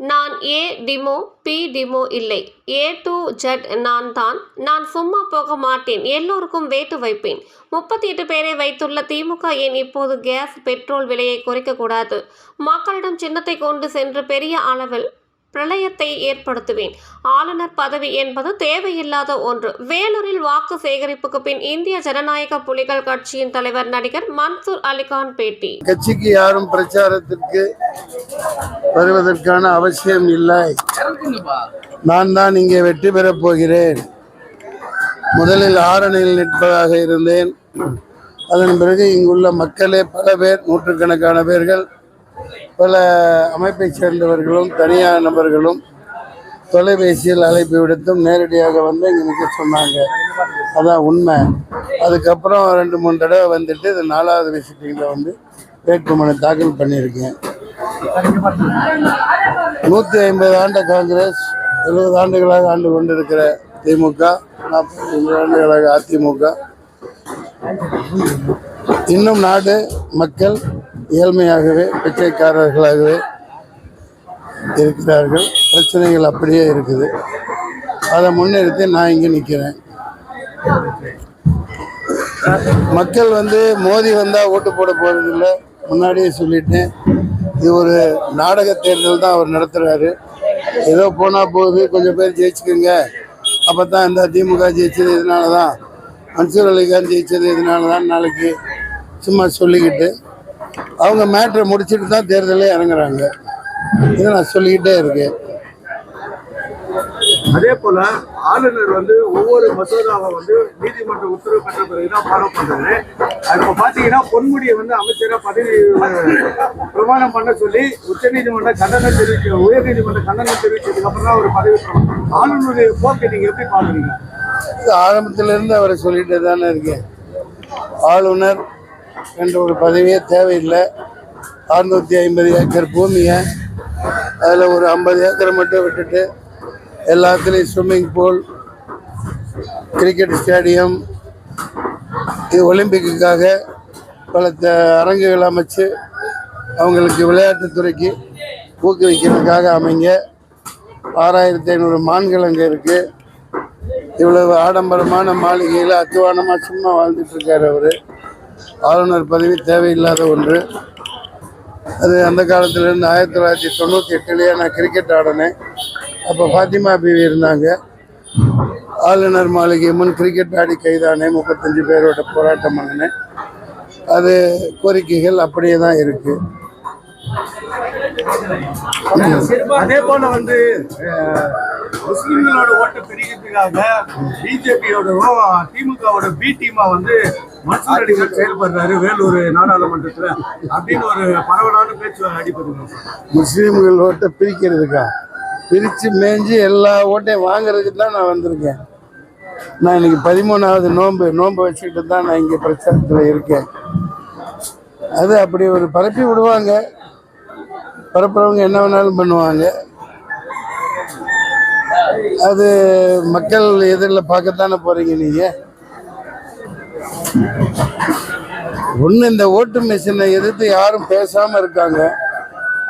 நான் ஏ demo B demo இல்லை. A to Z நான் தான். நான் சும்மா போக மாட்டேன். எல்லோருக்கும் வேட்டு வைப்பேன். முப்பத்தி எட்டு பேரை வைத்துள்ள திமுக ஏன் இப்போது கேஸ் பெட்ரோல் விலையை குறைக்கக்கூடாது? மக்களிடம் சின்னத்தை கொண்டு சென்று பெரிய அளவில் பிரளயத்தை ஏற்படுத்துவேன். ஆளுநர் பதவி என்பது தேவையில்லாத ஒன்று. வேலூரில் வாக்கு சேகரிப்புக்கு பின் இந்திய ஜனநாயக புலிகள் கட்சியின் தலைவர் நடிகர் மன்சூர் அலிகான் பேட்டி. கட்சிக்கு யாரும் பிரச்சாரத்திற்கு வருவதற்கான அவசியம் இல்லை. நான் தான் இங்கே வெற்றி பெறப் போகிறேன். முதலில் ஆரணியில் நிற்பதாக இருந்தேன். அதன் பிறகு இங்குள்ள மக்களே பல பேர் நூற்றுக்கணக்கான பேர்கள் பல அமைப்பைச் சேர்ந்தவர்களும் தனியார் நபர்களும் தொலைபேசியில் அழைப்பு விடுத்தும் நேரடியாக வந்து இங்கே நிற்க சொன்னாங்க. அதான் உண்மை. அதுக்கப்புறம் ரெண்டு மூணு தடவை வந்துட்டு இது நாலாவது விசிட்டிங்கில் வந்து வேட்புமனு தாக்கல் பண்ணியிருக்கேன். நூற்றி ஐம்பது ஆண்ட காங்கிரஸ் எழுபது ஆண்டுகளாக ஆண்டு கொண்டிருக்கிற திமுக நாற்பது ஆண்டுகளாக அதிமுக. இன்னும் நாடு மக்கள் ஏழ்மையாகவே பிச்சைக்காரர்களாகவே இருக்கிறார்கள். பிரச்சனைகள் அப்படியே இருக்குது. அதை முன்னிறுத்தி நான் இங்கே நிற்கிறேன். மக்கள் வந்து மோதி வந்தால் ஓட்டு போட போகிறதில்லை முன்னாடியே சொல்லிட்டேன். இது ஒரு நாடக தேர்தல் தான் அவர் நடத்துகிறாரு ஏதோ போனால் போகுது. கொஞ்சம் பேர் ஜெயிச்சுக்கோங்க. அப்போ தான் இந்த திமுக ஜெயிச்சது இதனால தான் மன்சூர் அலிகான் ஜெயிச்சது இதனால தான் நாளைக்கு சும்மா சொல்லிக்கிட்டு அவங்க மேட்ரை முடிச்சுட்டு தான் தேர்தலே இறங்குறாங்க. இதை நான் சொல்லிக்கிட்டே இருக்கேன். அதே போல ஆளுநர் வந்து ஒவ்வொரு மசோதாவை வந்து நீதிமன்ற உத்தரவு பெற்ற பிறகுதான் ஃபாலோ பண்றாரு. இப்ப பாத்தீங்கன்னா பொன்முடியை வந்து அமைச்சரா பதவி பிரமாணம் பண்ண சொல்லி உச்சநீதிமன்ற கண்டனம் தெரிவிக்க உயர்நீதிமன்ற கண்டனம் தெரிவிச்சதுக்கு அப்புறம் தான் ஒரு பதவி. ஆளுநருடைய போக்கை நீங்க எப்படி பாக்குறீங்க ஆரம்பத்திலிருந்து அவரை சொல்லிட்டு தானே இருக்கேன். ஆளுநர் என்ற ஒரு பதவியே தேவையில்லை. அறுநூற்றி ஐம்பது ஏக்கர் பூமியை அதில் ஒரு ஐம்பது ஏக்கரை மட்டும் விட்டுட்டு எல்லாத்துலேயும் ஸ்விம்மிங் பூல் கிரிக்கெட் ஸ்டேடியம் இது ஒலிம்பிக்குக்காக பல அரங்குகள் அமைச்சு அவங்களுக்கு விளையாட்டுத்துறைக்கு ஊக்குவிக்கிறதுக்காக அமைங்க ஆறாயிரத்தி ஐநூறு மான்கள் அங்கே இருக்குது இவ்வளவு ஆடம்பரமான மாளிகையில் அத்துவானமாக சும்மா வாழ்ந்துட்டுருக்காரு அவர். ஆளுநர் பதவி தேவையில்லாத ஒன்று. அது அந்த காலத்திலேருந்து ஆயிரத்தி தொள்ளாயிரத்தி தொண்ணூற்றி எட்டுலேயே நான் கிரிக்கெட் ஆடினேன். அப்போ ஃபாத்திமா பிவி இருந்தாங்க. ஆளுநர் மாளிகை முன் கிரிக்கெட் ஆடி கைதானே முப்பத்தஞ்சு பேரோட போராட்டம் பண்ணினேன். அது கோரிக்கைகள் அப்படியே தான் இருக்குது அதே போல வந்து முஸ்லிம்களோட ஓட்டை பெருகிறதுக்காக பிஜேபியோட திமுகவோட பி டீமா வந்து மன்சூர் அலிகான் செயல்படுறாரு வேலூர் நாடாளுமன்றத்துல அப்படின்னு ஒரு பரவலான பேச்சு அடிபடுங்க முஸ்லீம்கள் ஓட்டை பிரிக்கிறதுக்கா? பிரித்து மேய்ஞ்சி எல்லா ஓட்டையும் வாங்குறதுக்கு தான் நான் வந்திருக்கேன். நான் இன்னைக்கு பதிமூணாவது நோன்பு நோன்பு வச்சுக்கிட்டு தான் நான் இங்கே பிரச்சாரத்தில் இருக்கேன். அது அப்படி ஒரு பரப்பி விடுவாங்க. பரப்புறவங்க என்ன வேணாலும் பண்ணுவாங்க. அது மக்கள் எதிரில் பார்க்கத்தானே போகிறீங்க நீங்கள் ஒன்று இந்த ஓட்டு மிஷினை எதிர்த்து யாரும் பேசாமல் இருக்காங்க.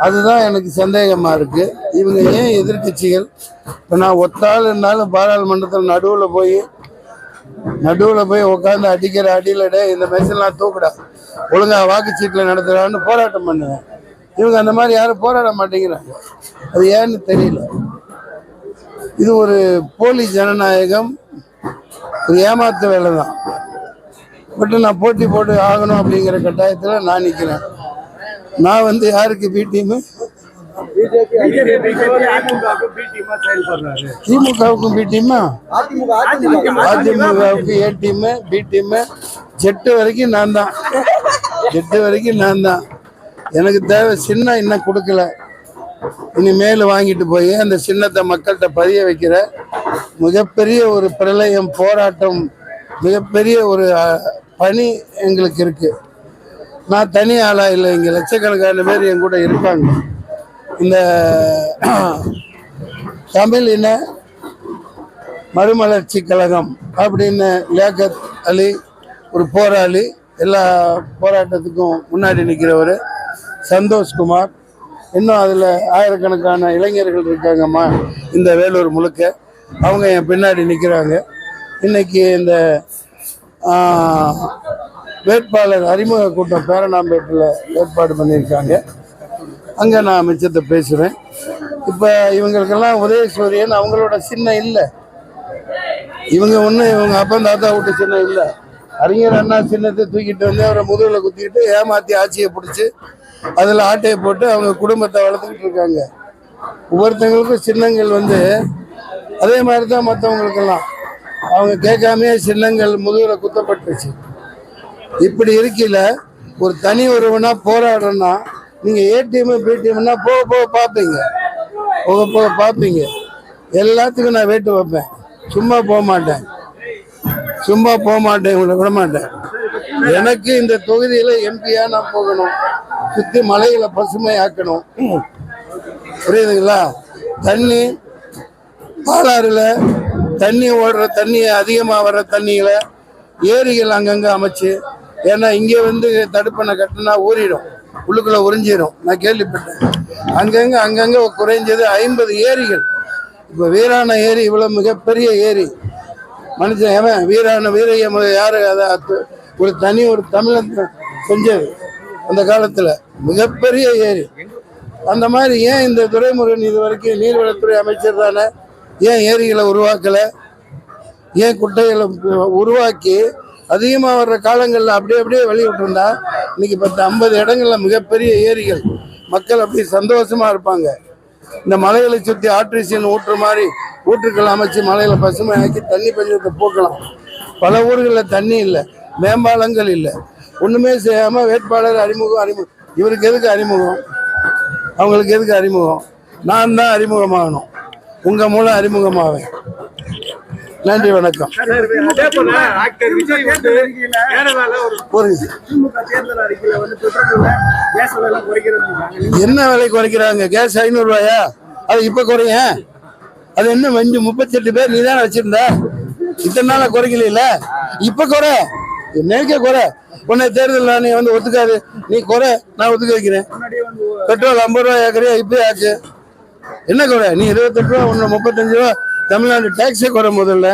அதுதான் எனக்கு சந்தேகமாக இருக்குது இவங்க ஏன் எதிர்க்கட்சிகள்? இப்போ நான் ஒத்தாள் இருந்தாலும் பாராளுமன்றத்தில் நடுவில் போய் நடுவில் போய் உட்காந்து அடிக்கிற அடியிலடே இந்த மிஷின்லாம் தூக்குடா. ஒழுங்காக வாக்குச்சீட்டில் நடத்துகிறான்னு போராட்டம் பண்ணுவேன். இவங்க அந்த மாதிரி யாரும் போராட மாட்டேங்கிறாங்க. அது ஏன்னு தெரியல. இது ஒரு போலி ஜனநாயகம். ஒரு ஏமாத்த வேலை தான் பட் நான் போட்டி போட்டு ஆகணும் அப்படிங்கிற கட்டாயத்தில் நான் நிற்கிறேன் நான் வந்து யாருக்கு பி டீமு திமுகவுக்கும் பி டீமா அதிமுகவுக்கு A team B team Z வரைக்கும் நான் தான் ஜெட்டு வரைக்கும் நான் தான் எனக்கு தேவை சின்ன இன்னும் கொடுக்கல. இனிமேல் வாங்கிட்டு போய் அந்த சின்னத்தை மக்கள்கிட்ட பதிய வைக்கிற மிகப்பெரிய ஒரு பிரளயம் போராட்டம் மிகப்பெரிய ஒரு பணி எங்களுக்கு இருக்கு. நான் தனி ஆளா இல்லை இங்கே லட்சக்கணக்கான பேர் என் கூட இருக்காங்க இந்த தமிழ் இன மறுமலர்ச்சி கழகம் அப்படின்னு லேகத் அலி ஒரு போராளி எல்லா போராட்டத்துக்கும் முன்னாடி நிற்கிறவர் சந்தோஷ்குமார். இன்னும் அதில் ஆயிரக்கணக்கான இளைஞர்கள் இருக்காங்கம்மா. இந்த வேலூர் முழுக்க. அவங்க என் பின்னாடி நிற்கிறாங்க இன்னைக்கு இந்த வேட்பாளர் அறிமுக கூட்டம் பேரணாம்பேட்டில் ஏற்பாடு பண்ணியிருக்காங்க. அங்கே நான் மிச்சத்தை பேசுகிறேன் இப்போ இவங்களுக்கெல்லாம் உதயசூரியன் அவங்களோட சின்ன இல்லை. இவங்க ஒன்றும் இவங்க அப்பா தாத்தா விட்டு சின்ன இல்லை. அறிஞர் அண்ணா சின்னத்தை தூக்கிட்டு வந்து அவரை முதுகில் குத்திக்கிட்டு ஏமாற்றி ஆட்சியை பிடிச்சி அதில் ஆட்டையை போட்டு அவங்க குடும்பத்தை வளர்த்துக்கிட்டு இருக்காங்க. ஒவ்வொருத்தவங்களுக்கும் சின்னங்கள் வந்து அதே மாதிரி தான் மற்றவங்களுக்கெல்லாம் அவங்க கேட்காமையே சின்னங்கள் முதுகில் குத்தப்பட்டுச்சு இப்படி இருக்கையில் ஒரு தனி ஒருவனா போராடுறோன்னா நீங்கள் ஏடிஎம் பிடிஎம்னா போக போக பார்ப்பீங்க. போக போக பார்ப்பீங்க. எல்லாத்துக்கும் நான் வேட்டு வைப்பேன். சும்மா போக மாட்டேன். சும்மா போக மாட்டேன் இவங்களை விட மாட்டேன். எனக்கு இந்த தொகுதியில் எம்பியாக நான் போகணும். சுற்றி மலைகளை பசுமையாக்கணும். புரியுதுங்களா? தண்ணி பாலாறுல தண்ணி ஓடுற தண்ணி அதிகமாக வர்ற தண்ணியில் ஏரிகள் அங்கங்கே அமைச்சு ஏன்னா இங்கே வந்து தடுப்பணை கட்டினா ஊறிடும். உள்ளுக்குள்ளே உறிஞ்சிடும் நான் கேள்விப்பட்டேன். அங்கங்கே அங்கங்கே குறைஞ்சது ஐம்பது ஏரிகள். இப்போ வீராண ஏரி இவ்வளோ மிகப்பெரிய ஏரி. மனுஷன் எவன் வீரான வீரைய யாரு? அதை ஒரு தனி ஒரு தமிழன் செஞ்சது அந்த காலத்தில். மிகப்பெரிய ஏரி. அந்த மாதிரி ஏன் இந்த துறைமுருகன் இது வரைக்கும் நீர்வளத்துறை அமைச்சர் தானே? ஏன் ஏரிகளை உருவாக்கலை? ஏன் குட்டைகளை உருவாக்கி அதிகமாக வர்ற காலங்களில் அப்படியே அப்படியே வெளியிட்டிருந்தா இன்னைக்கு பத்து ஐம்பது இடங்களில் மிகப்பெரிய ஏரிகள். மக்கள் அப்படி சந்தோஷமாக இருப்பாங்க. இந்த மலைகளை சுற்றி ஆட்ரிசியன் ஊற்று மாதிரி ஊற்றுக்கள் அமைச்சு மலையில பசுமையாக்கி தண்ணி பஞ்சத்தை போக்கலாம். பல ஊர்களில் தண்ணி இல்லை மேம்பாலங்கள் இல்லை. ஒன்றுமே செய்யாமல் வேட்பாளர் அறிமுகம் அறிமுகம். இவருக்கு எதுக்கு அறிமுகம்? அவங்களுக்கு எதுக்கு அறிமுகம்? நான் தான் அறிமுகமாகணும். உங்கள் மூலம் அறிமுகமாவேன். நன்றி வணக்கம். என்ன விலை குறைக்கிறாங்க? கேஸ் ஐநூறுரூவாயா அது இப்போ குறைய. அது என்ன வஞ்சி முப்பத்தெட்டு பேர் நீ தானே வச்சிருந்த? இத்தனை நாளா குறைக்கல இப்போ குறை. என்னைக்கே குறை உன்னை தேர்தல் நீ வந்து ஒத்துக்காது. நீ குறை நான் ஒத்துக்க வைக்கிறேன். பெட்ரோல் ஐம்பது ரூபா ஏக்கரையா இப்பயே ஆச்சு. என்ன குறை நீ இருபத்தெட்டு ரூபா ஒன்று முப்பத்தஞ்சு ரூபா. தமிழ்நாடு டேக்ஸே குறை முதல்ல.